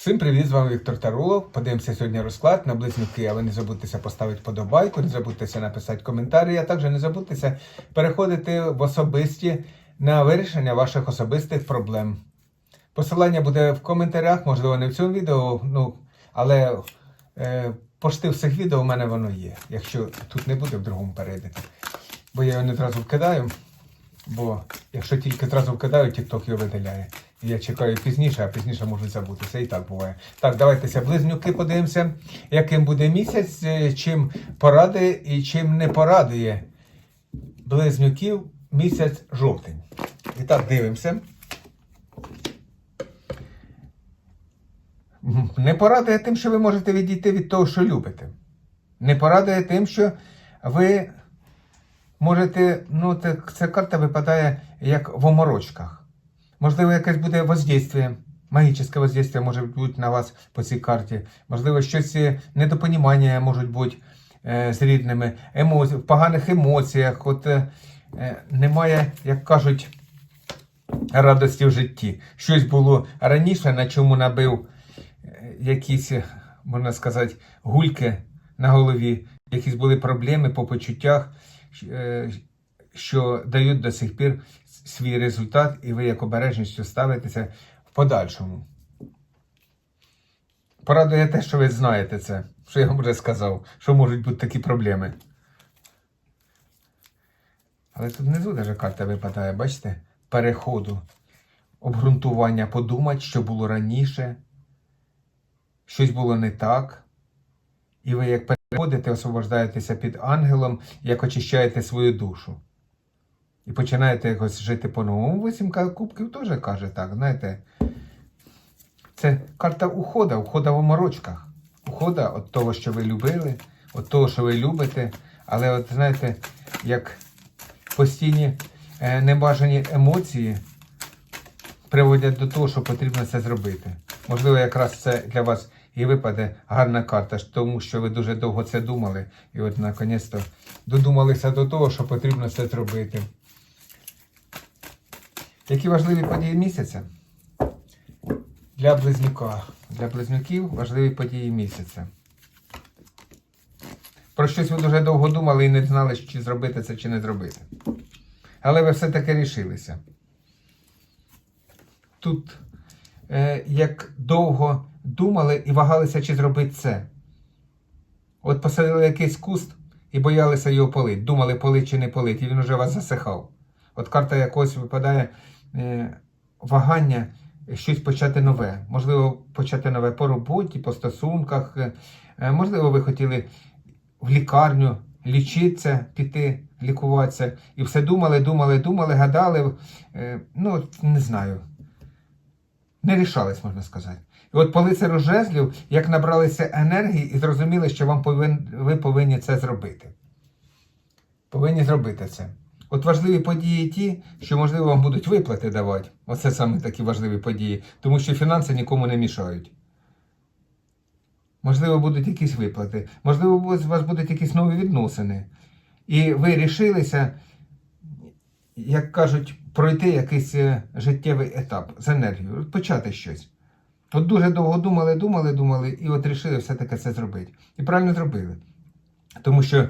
Всім привіт, з вами Віктор Тарулов. Подивимося сьогодні розклад на близнюки, а ви не забудьтеся поставити подобайку, не забудьтеся написати коментарі, а також не забудьтеся переходити в особисті на вирішення ваших особистих проблем. Посилання буде в коментарях, можливо, не в цьому відео, ну, але е, пошти всіх відео у мене воно є. Якщо тут не буде в другому перейдете. Бо я його не одразу вкидаю. Бо якщо тільки одразу вкидаю, TikTok його видаляє. Я чекаю пізніше, а пізніше можуть забутися. І так буває. Так, давайтеся близнюки подивимося, яким буде місяць, е, чим порадує і чим не порадує близнюків місяць жовтень. І так, дивимося. Не порадує тим, що ви можете відійти від того, що любите. Не порадує тим, що ви можете, ну, це, ця карта випадає як в оморочках. Можливо, якесь буде воздействие, магічне воздействие може бути на вас по цій карті. Можливо, щось е, недопонімання можуть бути е, з рідними, емоцій, в поганих емоціях. От е, е, немає, як кажуть, радості в житті. Щось було раніше, на чому набив е, якісь, можна сказати, гульки на голові, якісь були проблеми по почуттях, е, що дають до сих пір свій результат, і ви як обережністю ставитеся в подальшому. Порадує те, що ви знаєте це, що я вам вже сказав, що можуть бути такі проблеми. Але тут внизу даже карта випадає, бачите? Переходу, обґрунтування, подумати, що було раніше, щось було не так. І ви як переходите, освобождаєтеся під ангелом, як очищаєте свою душу. І починаєте якось жити по-новому. Вісімка кубків теж каже так, знаєте. Це карта ухода, ухода в оморочках. Ухода від того, що ви любили, від того, що ви любите. Але от знаєте, як постійні е, небажані емоції приводять до того, що потрібно це зробити. Можливо, якраз це для вас і випаде гарна карта, тому що ви дуже довго це думали, і от наконець-то додумалися до того, що потрібно це зробити. Які важливі події місяця? Для близнюка. Для близнюків важливі події місяця. Про щось ви дуже довго думали і не знали, чи зробити це, чи не зробити. Але ви все-таки рішилися. Тут е, як довго думали і вагалися, чи зробити це. От посадили якийсь куст і боялися його полити. Думали, полить чи не полить, і він уже вас засихав. От карта якось випадає вагання щось почати нове. Можливо, почати нове по роботі, по стосунках. Е, е, можливо, ви хотіли в лікарню лічитися, піти, лікуватися. І все думали, думали, думали, гадали. Е, ну, не знаю. Не рішались, можна сказати. І от по лицарю жезлів, як набралися енергії і зрозуміли, що вам повин, ви повинні це зробити. Повинні зробити це. От важливі події ті, що, можливо, вам будуть виплати давати. Оце саме такі важливі події, тому що фінанси нікому не мішають. Можливо, будуть якісь виплати, можливо, у вас будуть якісь нові відносини. І ви рішилися, як кажуть, пройти якийсь е, життєвий етап з енергією, почати щось. От дуже довго думали, думали, думали, і от рішили все-таки це зробити. І правильно зробили. Тому що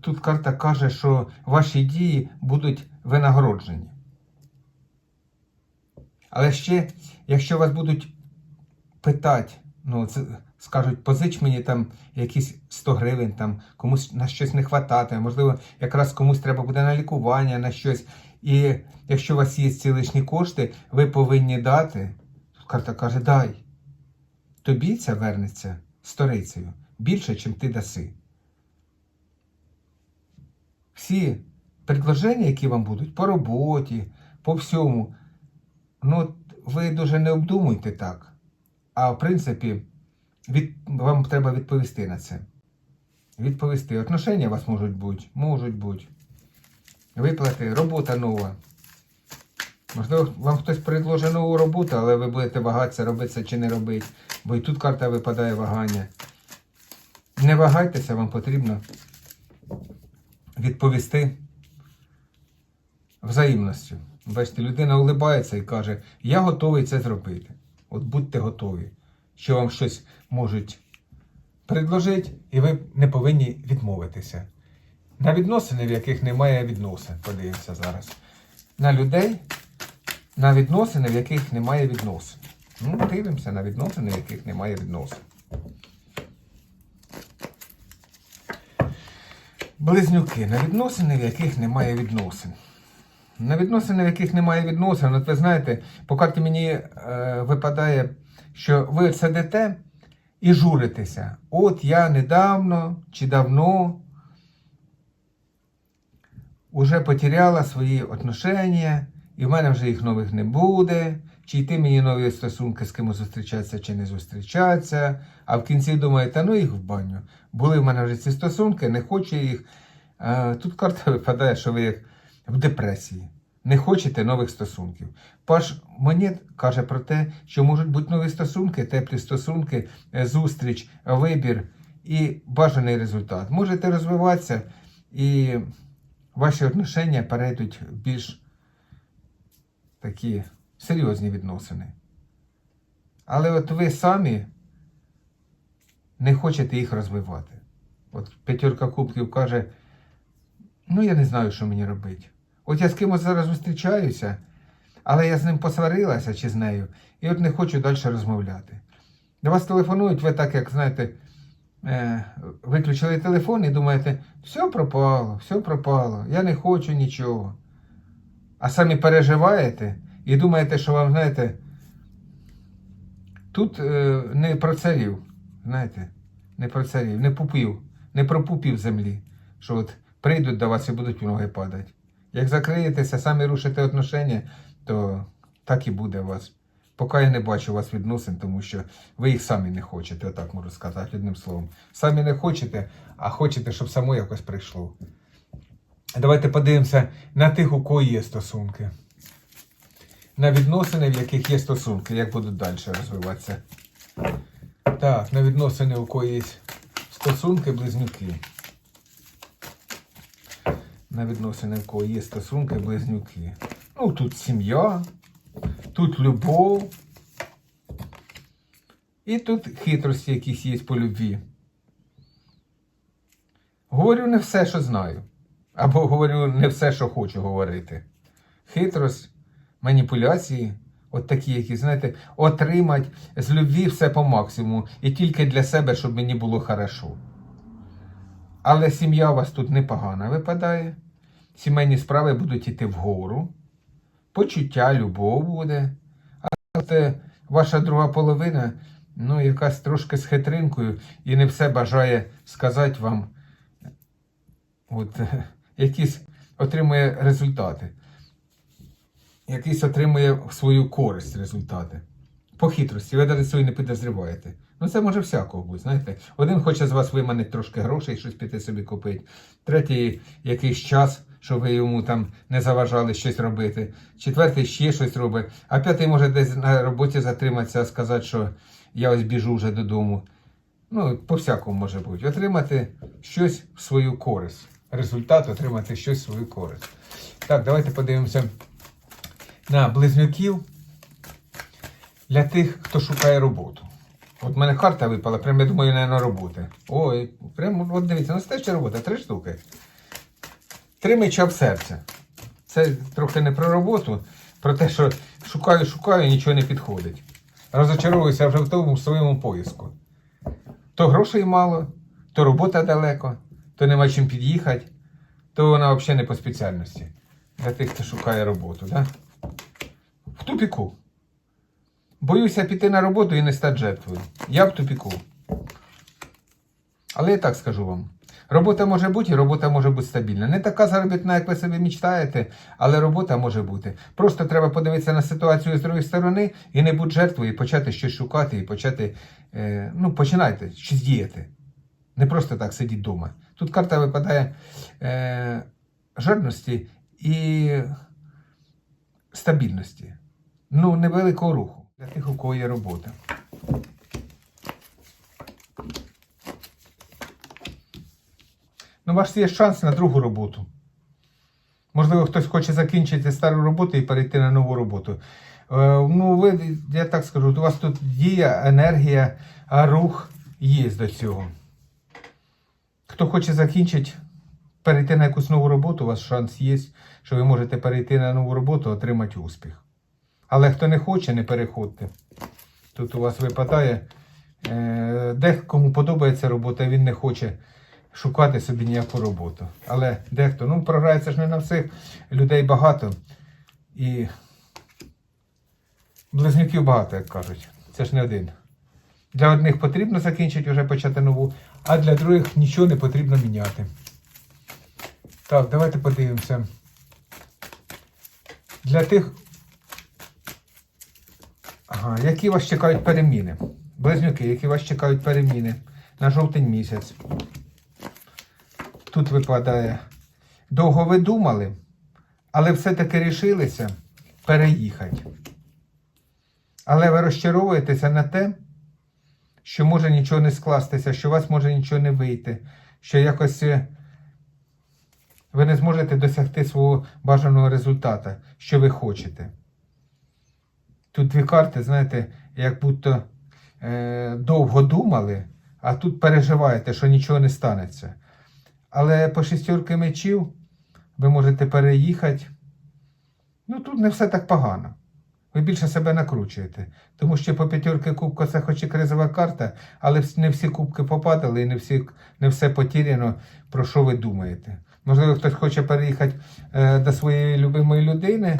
тут карта каже, що ваші дії будуть винагороджені. Але ще, якщо вас будуть питати, ну, скажуть, позич мені там якісь 100 гривень, там, комусь на щось не вистачає, можливо, якраз комусь треба буде на лікування, на щось. І якщо у вас є ці лишні кошти, ви повинні дати. Карта каже, дай. Тобі це вернеться сторицею більше, чим ти даси. Всі предложення, які вам будуть по роботі, по всьому, ну, ви дуже не обдумуйте так. А в принципі, від, вам треба відповісти на це. Відповісти. Отношення у вас можуть бути, можуть бути. Виплати, робота нова. Можливо, вам хтось предложить нову роботу, але ви будете вагатися, робити це чи не робити. Бо і тут карта випадає вагання. Не вагайтеся, вам потрібно відповісти взаємністю. Бачите, людина улибається і каже, я готовий це зробити. От будьте готові, що вам щось можуть предложити, і ви не повинні відмовитися. На відносини, в яких немає відносин, подивимося зараз. На людей, на відносини, в яких немає відносин. Ну, дивимося на відносини, в яких немає відносин. Близнюки на відносини, в яких немає відносин. На відносини, в яких немає відносин, от ви знаєте, по мені е, випадає, що ви сидите і журитеся. От я недавно чи давно уже потеряла свої отношення, і в мене вже їх нових не буде. Чи йти мені нові стосунки, з ким зустрічатися чи не зустрічатися. А в кінці думаю, та ну їх в баню. Були в мене вже ці стосунки, не хочу їх. Тут карта випадає, що ви як в депресії. Не хочете нових стосунків. Паш Монет каже про те, що можуть бути нові стосунки, теплі стосунки, е, зустріч, вибір і бажаний результат. Можете розвиватися, і ваші отношення перейдуть більш такі серйозні відносини. Але от ви самі не хочете їх розвивати. От п'ятерка кубків каже, ну я не знаю, що мені робити. От я з кимось зараз зустрічаюся, але я з ним посварилася чи з нею, і от не хочу далі розмовляти. До вас телефонують, ви так, як знаєте, е, виключили телефон і думаєте, все пропало, все пропало, я не хочу нічого. А самі переживаєте і думаєте, що вам, знаєте, тут е, не про царів, знаєте, не про царів, не пупів, не про пупів землі, що от прийдуть до вас і будуть в ноги падати. Як закриєтеся, самі рушите отношення, то так і буде у вас. Поки я не бачу у вас відносин, тому що ви їх самі не хочете, отак можу сказати одним словом. Самі не хочете, а хочете, щоб само якось прийшло. Давайте подивимося на тих, у кого є стосунки. На відносини, в яких є стосунки, як будуть далі розвиватися. Так, на відносини, у кого є стосунки, близнюки. На відносини, у кого є стосунки, близнюки. Ну, тут сім'я, тут любов. І тут хитрості якісь є по любві. Говорю не все, що знаю. Або говорю не все, що хочу говорити. Хитрость, маніпуляції, от такі, які, знаєте, отримати з любві все по максимуму і тільки для себе, щоб мені було хорошо. Але сім'я у вас тут непогана випадає. Сімейні справи будуть йти вгору. Почуття, любов буде. А от е, ваша друга половина, ну, якась трошки з хитринкою і не все бажає сказати вам. От, е, якісь отримує результати. Якийсь отримує свою користь результати. По хитрості, ви навіть свої не підозріваєте. Ну, це може всякого бути, знаєте. Один хоче з вас виманити трошки грошей, щось піти собі купити. Третій якийсь час, щоб ви йому там не заважали щось робити. Четвертий ще щось робить. А п'ятий може десь на роботі затриматися, сказати, що я ось біжу вже додому. Ну, по-всякому може бути. Отримати щось в свою користь. Результат отримати щось свою користь. Так, давайте подивимося на близнюків для тих, хто шукає роботу. От в мене карта випала, прямо я думаю, не на роботи. Ой, прямо от дивіться, настояща робота, три штуки. Три меча в серця. Це трохи не про роботу, про те, що шукаю, шукаю, нічого не підходить. Розочаровуюся вже в тому своєму поиску. То грошей мало, то робота далеко, то нема чим під'їхати, то вона взагалі не по спеціальності. Для тих, хто шукає роботу, да? В тупіку. Боюся піти на роботу і не стати жертвою. Я в тупіку. Але я так скажу вам. Робота може бути, і робота може бути стабільна. Не така заробітна, як ви собі мечтаєте, але робота може бути. Просто треба подивитися на ситуацію з другої сторони і не бути жертвою, і почати щось шукати, і почати. Е, ну, починайте щось діяти. Не просто так сидіть вдома. Тут карта випадає е, жадності і стабільності. Ну, невеликого руху. Для тих, у кого є робота. Ну, у вас є шанс на другу роботу. Можливо, хтось хоче закінчити стару роботу і перейти на нову роботу. ну, ви, я так скажу, у вас тут дія, енергія, рух є до цього. Хто хоче закінчити, перейти на якусь нову роботу, у вас шанс є, що ви можете перейти на нову роботу, отримати успіх. Але хто не хоче, не переходьте. Тут у вас випадає, е, декому подобається робота, він не хоче шукати собі ніяку роботу. Але дехто, ну, програється ж не на всіх, людей багато. І близнюків багато, як кажуть. Це ж не один. Для одних потрібно закінчити, вже почати нову, а для других нічого не потрібно міняти. Так, давайте подивимося. Для тих, ага, які вас чекають переміни. Близнюки, які вас чекають переміни на жовтень місяць. Тут випадає. Довго ви думали, але все-таки рішилися переїхати. Але ви розчаровуєтеся на те, що може нічого не скластися, що у вас може нічого не вийти, що якось е, ви не зможете досягти свого бажаного результату, що ви хочете. Тут дві карти, знаєте, як будто е, довго думали, а тут переживаєте, що нічого не станеться. Але по шістьорки мечів ви можете переїхати. Ну, тут не все так погано. Ви більше себе накручуєте. Тому що по п'ятерки кубка це хоч і кризова карта, але не всі кубки попадали і не, всі, не все потіряно, про що ви думаєте. Можливо, хтось хоче переїхати е, до своєї любимої людини.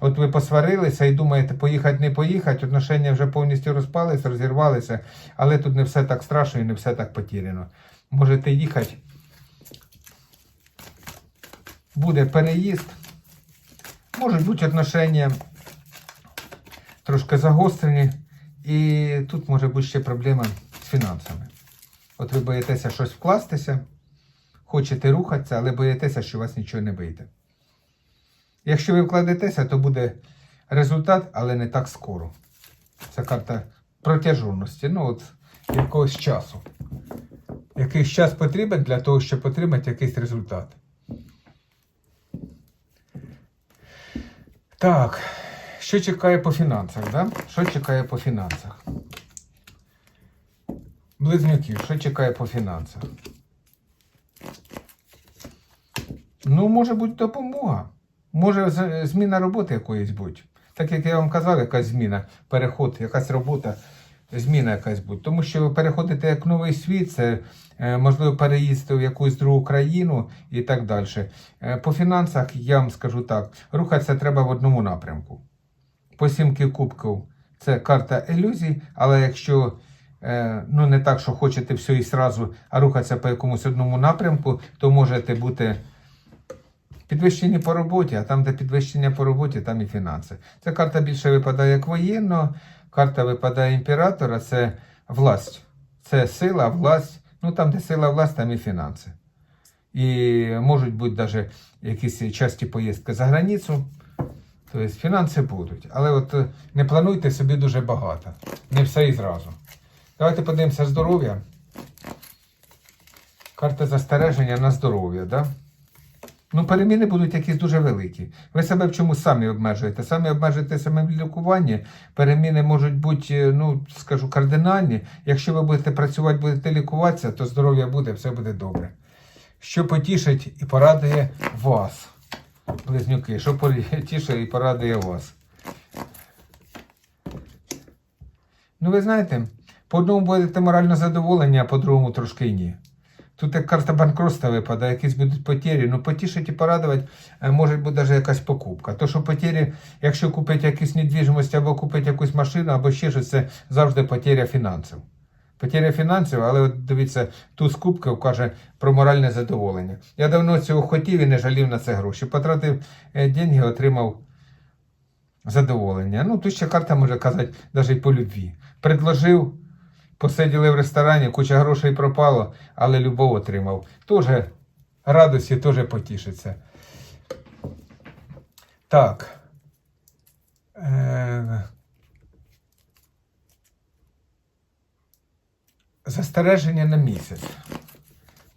От ви посварилися і думаєте, поїхати, не поїхати, отношення вже повністю розпалися, розірвалися, але тут не все так страшно і не все так потіряно. Можете їхати. Буде переїзд. Можуть бути отношення трошки загострені, і тут може бути ще проблема з фінансами. От ви боїтеся щось вкластися, хочете рухатися, але боїтеся, що у вас нічого не вийде. Якщо ви вкладетеся, то буде результат, але не так скоро. Це карта протяжності, ну от якогось часу. Якийсь час потрібен для того, щоб отримати якийсь результат. Так, що чекає по фінансах, да? Що чекає по фінансах? Близнюків, що чекає по фінансах? Ну, може бути допомога. Може зміна роботи якоїсь бути. Так як я вам казав, якась зміна, переход, якась робота, зміна якась буде. Тому що ви переходите як новий світ, це е, можливо переїзд в якусь другу країну і так далі. Е, По фінансах я вам скажу так: рухатися треба в одному напрямку. По сімки кубків це карта ілюзій, але якщо е, ну, не так, що хочете все і сразу, а рухатися по якомусь одному напрямку, то можете бути підвищені по роботі, а там, де підвищення по роботі, там і фінанси. Ця карта більше випадає як воєнно, карта випадає імператора, це власть. Це сила, власть. Ну там, де сила, власть, там і фінанси. І можуть бути навіть якісь часті поїздки за границю. Тобто фінанси будуть. Але от е, не плануйте собі дуже багато. Не все і зразу. Давайте подивимося здоров'я. Карта застереження на здоров'я, да? Ну, переміни будуть якісь дуже великі. Ви себе в чомусь самі обмежуєте. Самі обмежуєте себе в лікуванні. Переміни можуть бути, е, ну, скажу, кардинальні. Якщо ви будете працювати, будете лікуватися, то здоров'я буде, все буде добре. Що потішить і порадує вас, близнюки, що потішить і порадує вас. Ну, ви знаєте, по одному будете морально задоволені, а по другому трошки і ні. Тут як карта банкротства випадає, якісь будуть потері. Ну, потішить і порадувати е, може бути навіть якась покупка. То, що потері, якщо купити якусь недвіжимость або купити якусь машину, або ще щось, це завжди потеря фінансів. Потеря фінансів, але от дивіться, туз кубків каже про моральне задоволення. Я давно цього хотів і не жалів на це гроші. Потратив е, деньги, отримав задоволення. Ну, тут ще карта може казати навіть по любві. Предложив, посиділи в ресторані, куча грошей пропало, але любов отримав. Тоже радості, теж потішиться. Так. Е... Застереження на місяць.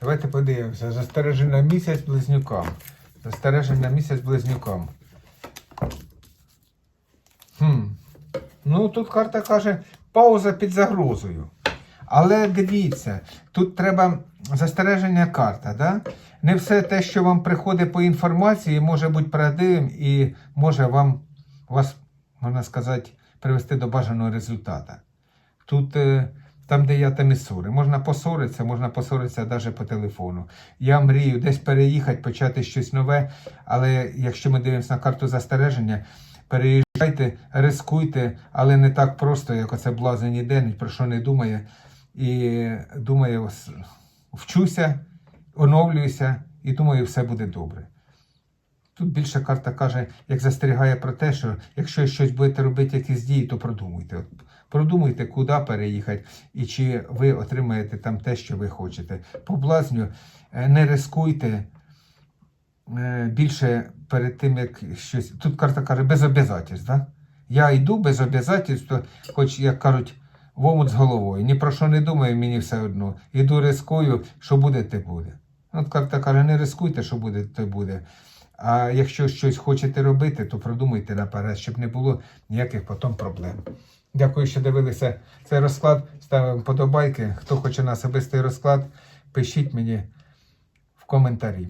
Давайте подивимося. Застереження на місяць близнюкам. Застереження на місяць близнюкам. Хм. Ну, тут карта каже, пауза під загрозою. Але дивіться, тут треба застереження карта. Да? Не все те, що вам приходить по інформації, може бути правдивим і може вам вас, можна сказати, привести до бажаного результату. Тут, е, там, де я там і ссори, можна посоритися, можна посоритися навіть по телефону. Я мрію десь переїхати, почати щось нове, але якщо ми дивимося на карту застереження, переїжджайте, рискуйте, але не так просто, як оце блазень ні про що не думає. І думає, ос- вчуся, оновлююся і думаю, все буде добре. Тут більше карта каже, як застерігає про те, що якщо щось будете робити, якісь дії, то продумуйте. От Продумуйте, куди переїхати, і чи ви отримаєте там те, що ви хочете. По блазню е, не рискуйте е, більше перед тим, як щось. Тут карта каже, без обов'язательств. Да? Я йду без обов'язательств, то хоч, як кажуть, в омут з головою. Ні про що не думаю, мені все одно. Іду рискую, що буде, те буде. От карта каже, не рискуйте, що буде, те буде. А якщо щось хочете робити, то продумуйте наперед, щоб не було ніяких потім проблем. Дякую, що дивилися цей розклад. Ставимо подобайки. Хто хоче на особистий розклад, пишіть мені в коментарі.